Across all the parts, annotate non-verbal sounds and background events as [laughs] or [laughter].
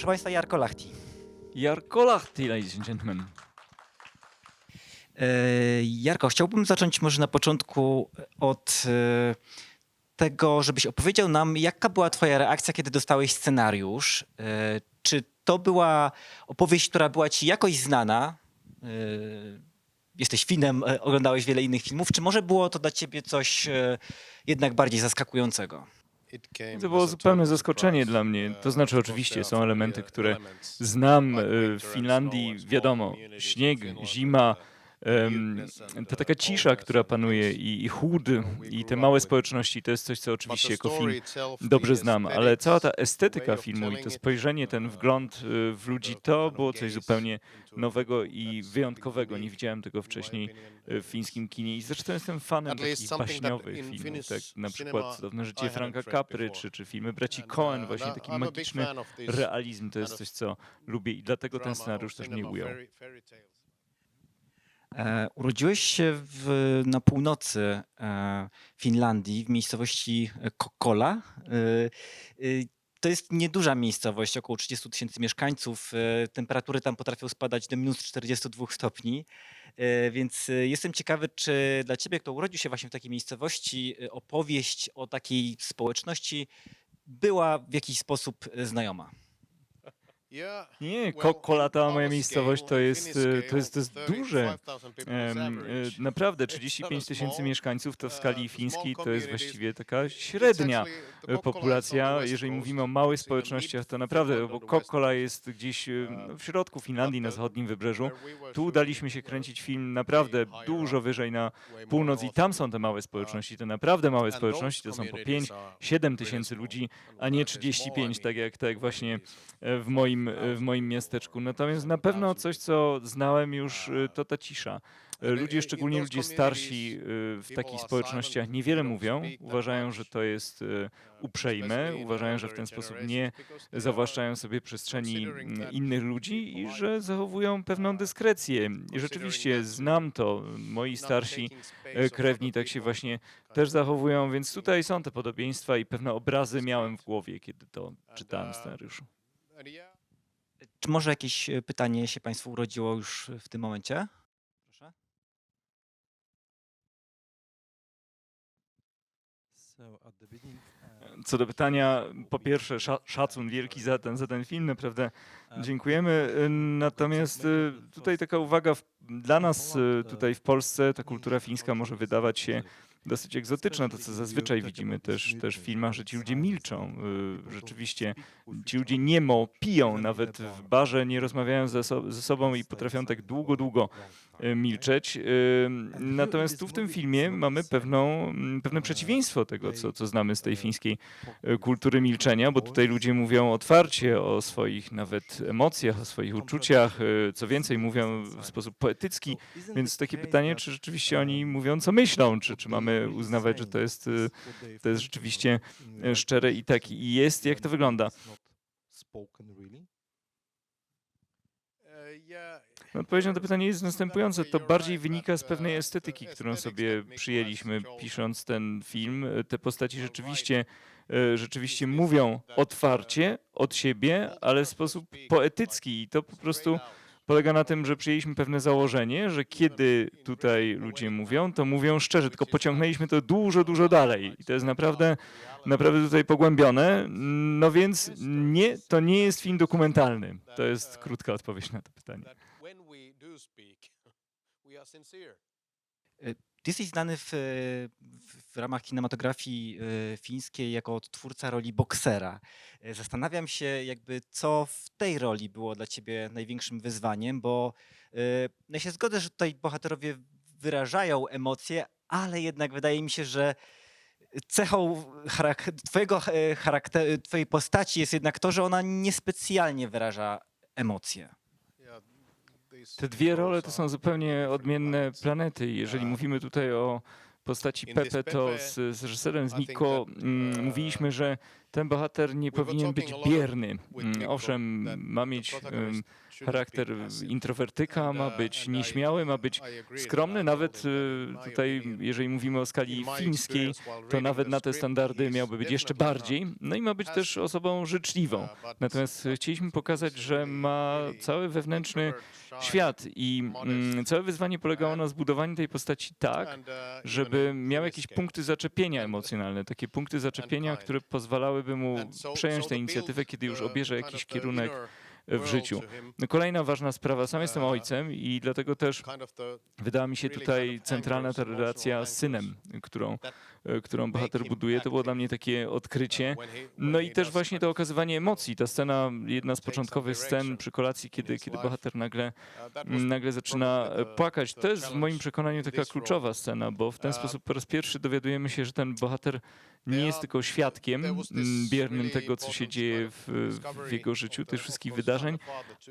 Proszę Państwa, Jarko Lachti. Jarko Lahti, ladies and gentlemen. E, Jarko, chciałbym zacząć może na początku od e, tego, żebyś opowiedział nam, jaka była Twoja reakcja, kiedy dostałeś scenariusz. E, Czy to była opowieść, która była Ci jakoś znana? Jesteś Finem, oglądałeś wiele innych filmów. Czy może było to dla Ciebie coś jednak bardziej zaskakującego? To było zupełne zaskoczenie dla mnie. To znaczy, oczywiście, są elementy, które znam e, w Finlandii. Wiadomo, śnieg, zima, ta taka cisza, która panuje i, i chłód, i te małe społeczności, to jest coś, co oczywiście jako film dobrze znam, ale cała ta estetyka filmu i to spojrzenie, ten wgląd y, w ludzi, to było coś zupełnie nowego i wyjątkowego. Nie widziałem tego wcześniej y, w fińskim kinie i zresztą jestem fanem takich baśniowych filmów, tak na przykład Cudowne życie Franka Capry, czy, czy filmy braci Coen, właśnie taki magiczny realizm to jest coś, co lubię i dlatego ten scenariusz też mnie ujął. E, Urodziłeś się w, na północy e, Finlandii, w miejscowości Kokkola. E, e, To jest nieduża miejscowość, około 30 tysięcy mieszkańców. Temperatury tam potrafią spadać do minus 42 stopni. Więc jestem ciekawy, czy dla ciebie, kto urodził się właśnie w takiej miejscowości, opowieść o takiej społeczności była w jakiś sposób znajoma. Nie, Kokkola, ta moja miejscowość, to jest, to jest, to jest duże. E, Naprawdę, 35 tysięcy mieszkańców to w skali fińskiej to jest właściwie taka średnia e, populacja. Jeżeli mówimy o małych społecznościach, to naprawdę, bo Kokkola jest gdzieś e, no, w środku Finlandii, na zachodnim wybrzeżu. Tu udaliśmy się kręcić film naprawdę dużo wyżej na północ i tam są te małe społeczności, te naprawdę małe społeczności, to są po 5-7 tysięcy ludzi, a nie 35, tak jak, tak jak właśnie w moim, e, w moim miasteczku. Natomiast na pewno coś, co znałem już, e, to ta cisza. Ludzie, szczególnie ludzie starsi e, w takich społecznościach niewiele mówią, uważają, że to jest uprzejme, uważają, że w ten sposób nie zawłaszczają sobie przestrzeni innych ludzi i że zachowują pewną dyskrecję. I rzeczywiście znam to, moi starsi krewni tak się właśnie też zachowują, więc tutaj są te podobieństwa i pewne obrazy miałem w głowie, kiedy to czytałem w scenariuszu. Czy może jakieś e, pytanie się Państwu urodziło już w tym momencie? Proszę. Co do pytania, po pierwsze sza- szacun wielki za ten, za ten film, naprawdę dziękujemy. Y, Natomiast y, tutaj taka uwaga, dla nas y, tutaj w Polsce ta kultura fińska może wydawać się dosyć egzotyczna, to co zazwyczaj widzimy też, też w filmach, że ci ludzie milczą. Y, Rzeczywiście ci ludzie niemo piją, nawet w barze nie rozmawiają ze, so, ze sobą i potrafią tak długo, długo y, milczeć. Y, Natomiast tu w tym filmie mamy pewną, pewne przeciwieństwo tego, co, co znamy z tej fińskiej y, kultury milczenia, bo tutaj ludzie mówią otwarcie o swoich nawet emocjach, o swoich uczuciach, co więcej mówią w sposób poetycki, więc takie pytanie, czy rzeczywiście oni mówią, co myślą, czy, czy mamy uznawać, że to jest, y, to jest rzeczywiście y, szczere i tak i jest, jak to wygląda. Odpowiedzią na to pytanie jest następujące. To bardziej wynika z pewnej estetyki, którą sobie przyjęliśmy pisząc ten film. Te postaci rzeczywiście, e, rzeczywiście mówią otwarcie od siebie, ale w sposób poetycki i to po prostu polega na tym, że przyjęliśmy pewne założenie, że kiedy tutaj ludzie mówią, to mówią szczerze, tylko pociągnęliśmy to dużo, dużo dalej. I to jest naprawdę, naprawdę tutaj pogłębione. No więc nie, to nie jest film dokumentalny. To jest krótka odpowiedź na to pytanie. Ty jesteś znany w, w, ramach kinematografii e, fińskiej jako twórca roli boksera. E, Zastanawiam się, jakby co w tej roli było dla ciebie największym wyzwaniem, bo e, no ja się zgodzę, że tutaj bohaterowie wyrażają emocje, ale jednak wydaje mi się, że cechą charak- twojego e, charakteru, twojej postaci jest jednak to, że ona niespecjalnie wyraża emocje. Te dwie role to są zupełnie odmienne planety. Jeżeli mówimy tutaj o postaci Pepe, to z, z reżyserem z Niko mm, mówiliśmy, że ten bohater nie powinien być bierny. Mm, Owszem, ma mieć charakter introwertyka, ma być nieśmiały, ma być skromny, nawet y, tutaj, jeżeli mówimy o skali fińskiej, to nawet na te standardy miałby być jeszcze bardziej. No i ma być też osobą życzliwą. Natomiast chcieliśmy pokazać, że ma cały wewnętrzny świat i mm, całe wyzwanie polegało na zbudowaniu tej postaci tak, żeby miał jakieś punkty zaczepienia emocjonalne, takie punkty zaczepienia, które pozwalałyby mu przejąć tę inicjatywę, kiedy już obierze jakiś kierunek w życiu. Kolejna ważna sprawa, sam jestem ojcem i dlatego też wydała mi się tutaj centralna ta relacja z synem, którą, którą bohater buduje. To było dla mnie takie odkrycie. No i też właśnie to okazywanie emocji. Ta scena, jedna z początkowych scen przy kolacji, kiedy, kiedy bohater nagle, mm, nagle zaczyna e, płakać. To jest w moim przekonaniu taka kluczowa scena, bo w ten sposób po raz pierwszy dowiadujemy się, że ten bohater nie jest tylko świadkiem mm, biernym tego, co się dzieje w, w jego życiu, tych wszystkich wydarzeń,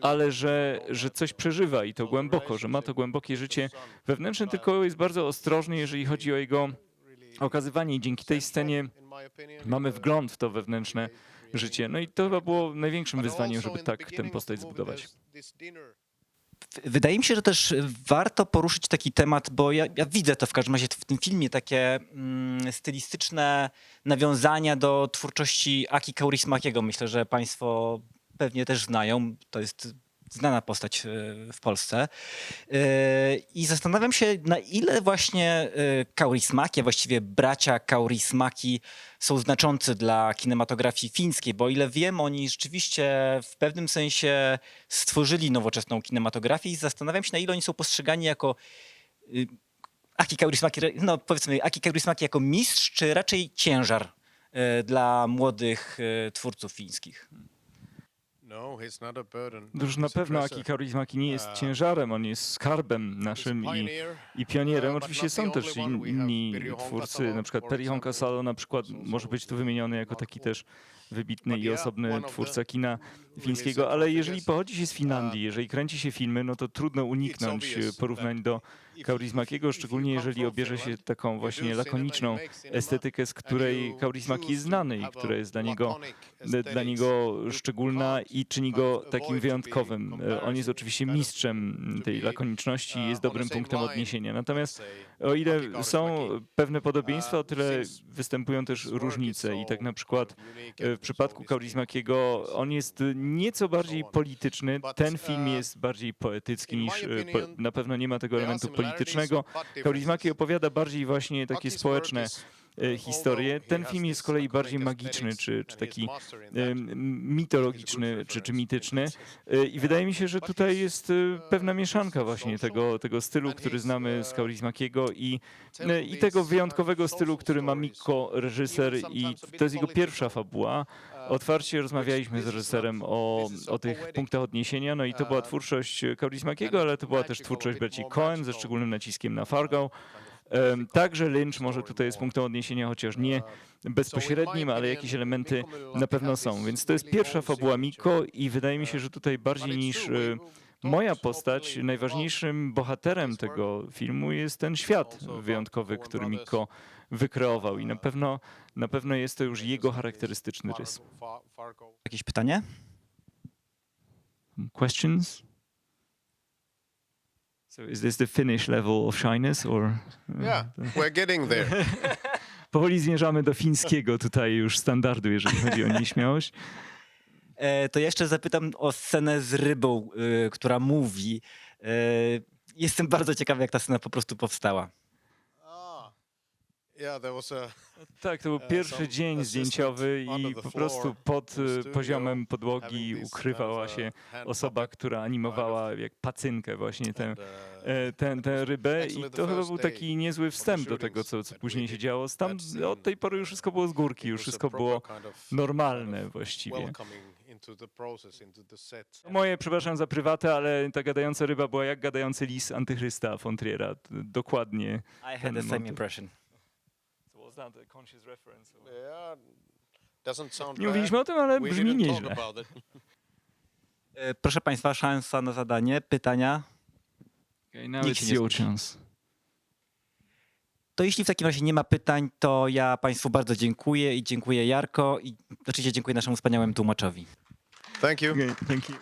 ale że, że coś przeżywa i to głęboko, że ma to głębokie życie wewnętrzne, tylko jest bardzo ostrożny, jeżeli chodzi o jego okazywanie i dzięki tej scenie mamy wgląd w to wewnętrzne życie. No i to chyba było największym wyzwaniem, żeby tak tę postać zbudować. Wydaje mi się, że też warto poruszyć taki temat, bo ja, ja widzę to w każdym razie w tym filmie, takie mm, stylistyczne nawiązania do twórczości Aki Kaurismakiego. Myślę, że Państwo pewnie też znają. To jest znana postać e, w Polsce. E, I zastanawiam się, na ile właśnie e, Kaurismaki, a właściwie bracia Kaurismaki są znaczący dla kinematografii fińskiej, bo o ile wiem, oni rzeczywiście w pewnym sensie stworzyli nowoczesną kinematografię i zastanawiam się, na ile oni są postrzegani jako Aki Kaurismaki, no powiedzmy, Aki Kaurismaki jako mistrz, czy raczej ciężar dla młodych twórców fińskich. Już na pewno Aki Kaurismäki nie jest ciężarem, on jest skarbem naszym i, i pionierem. Oczywiście są też in, inni twórcy, na przykład Peri Honkasalo na przykład może być tu wymieniony jako taki też wybitny i osobny twórca kina fińskiego, ale jeżeli pochodzi się z Finlandii, jeżeli kręci się filmy, no to trudno uniknąć porównań do Kaurismakiego, szczególnie jeżeli obierze się taką właśnie lakoniczną estetykę, z której Kaurismaki jest znany i która jest dla niego, dla niego szczególna i czyni go takim wyjątkowym. On jest oczywiście mistrzem tej lakoniczności i jest dobrym punktem odniesienia. Natomiast o ile są pewne podobieństwa, o tyle występują też różnice i tak na przykład w przypadku Kaurismakiego on jest nieco bardziej polityczny. Ten film jest bardziej poetycki niż, po, na pewno nie ma tego elementu politycznego. Kaurismaki opowiada bardziej właśnie takie społeczne e, historie. Ten film jest z kolei bardziej magiczny, czy, czy taki e, mitologiczny, czy, czy mityczny. E, I wydaje mi się, że tutaj jest pewna mieszanka właśnie tego, tego stylu, który znamy z Kaurismakiego i, i tego wyjątkowego stylu, który ma Mikko, reżyser i to jest jego pierwsza fabuła. Otwarcie rozmawialiśmy z reżyserem o, o tych punktach odniesienia, no i to była twórczość Kaurismakiego, ale to była też twórczość braci Cohen ze szczególnym naciskiem na Fargo. Także Lynch może tutaj jest punktem odniesienia, chociaż nie bezpośrednim, ale jakieś elementy na pewno są. Więc to jest pierwsza fabuła Miko i wydaje mi się, że tutaj bardziej niż e, moja postać, najważniejszym bohaterem tego filmu jest ten świat wyjątkowy, który Miko wykreował i na pewno, na pewno jest to już jego charakterystyczny rys. Jakieś pytanie? Questions? So is this the finish level of shyness or? Yeah, we're getting there. [laughs] Powoli zmierzamy do fińskiego tutaj już standardu, jeżeli chodzi o nieśmiałość. E, to jeszcze zapytam o scenę z rybą, y, która mówi. E, jestem [laughs] bardzo ciekawy, jak ta scena po prostu powstała. [laughs] Tak, to był E, pierwszy dzień zdjęciowy i po prostu pod e, poziomem podłogi ukrywała się uh, osoba, która animowała jak pacynkę właśnie tę, uh, e, tę, tę rybę i to chyba był taki niezły wstęp do tego, co, co później się działo. Tam od tej pory już wszystko było z górki, już was a wszystko było normalne właściwie. welcoming into the process, into the set. Moje, przepraszam za prywatę, ale ta gadająca ryba była jak gadający lis antychrysta Fontriera. Dokładnie. I had the same impression. Yeah, doesn't sound Nie bad. mówiliśmy o tym, ale We brzmi nieźle. E, Proszę Państwa, szansa na zadanie, pytania. Okay, now Nikt się it's your chance. To jeśli w takim razie nie ma pytań, to ja Państwu bardzo dziękuję i dziękuję Jarko i oczywiście dziękuję naszemu wspaniałemu tłumaczowi. Thank you. Okay, thank you.